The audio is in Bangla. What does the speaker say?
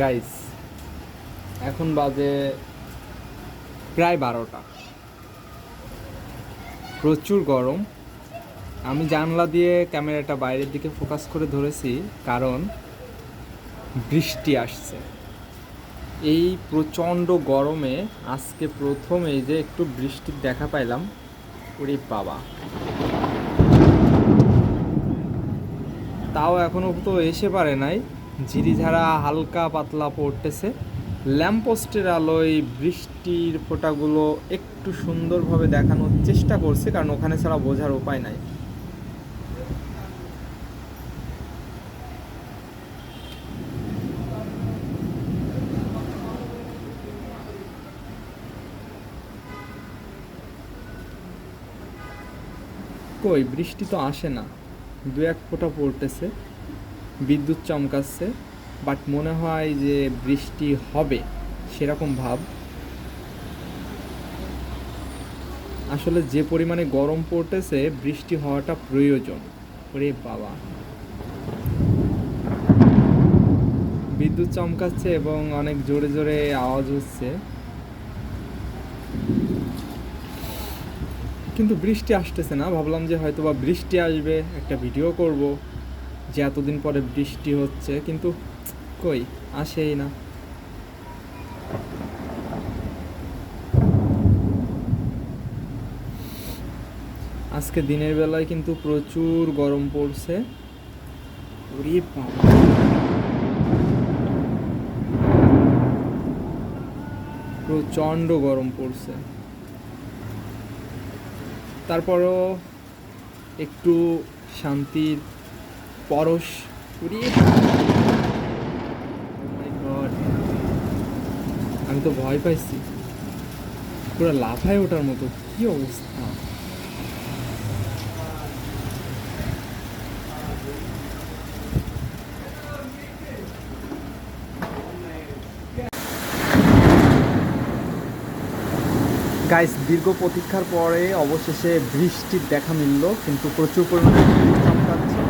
গাইস এখন বাজে প্রায় বারোটা। প্রচুর গরম। আমি জানলা দিয়ে ক্যামেরাটা বাইরের দিকে ফোকাস করে ধরেছি, কারণ বৃষ্টি আসছে। এই প্রচণ্ড গরমে আজকে প্রথম এই যে একটু বৃষ্টির দেখা পাইলাম, ওরে বাবা। তাও এখনও তো এসে পারে নাই। ঝিরিঝাড়া হালকা পাতলা পড়তেছে। ল্যাম্পপোস্টের আলোয় বৃষ্টির ফোঁটাগুলো একটু সুন্দরভাবে দেখানোর চেষ্টা করছে, কারণ ওখানে ছাড়া বোঝার উপায় নাই। কই, বৃষ্টি তো আসে না। দু এক ফোঁটা পড়তেছে। বিদ্যুৎ চমকাচ্ছে বাট মনে হয় যে বৃষ্টি হবে, সেরকম ভাব। আসলে যে পরিমাণে গরম পড়তেছে, বৃষ্টি হওয়াটা প্রয়োজন। ওরে বাবা। বিদ্যুৎ চমকাচ্ছে এবং অনেক জোরে জোরে আওয়াজ হচ্ছে। কিন্তু বৃষ্টি আসতেছে না। ভাবলাম যে হয়তো বা বৃষ্টি আসবে, একটা ভিডিও করব। যে এতদিন পরে বৃষ্টি হচ্ছে কিন্তু কই আসেই না। আজকে দিনের বেলায় কিন্তু প্রচুর গরম পড়ছে। প্রচণ্ড গরম পড়ছে। তারপরও একটু শান্তির পরশ Oh! আমি তো ভয় পাইছি। পুরো লাফায় ওঠার মতো। কি অবস্থা? গাইস দীর্ঘ প্রতীক্ষার পরে অবশেষে বৃষ্টির দেখা মিলল, কিন্তু প্রচুর পরিমাণে চমকাচ্ছে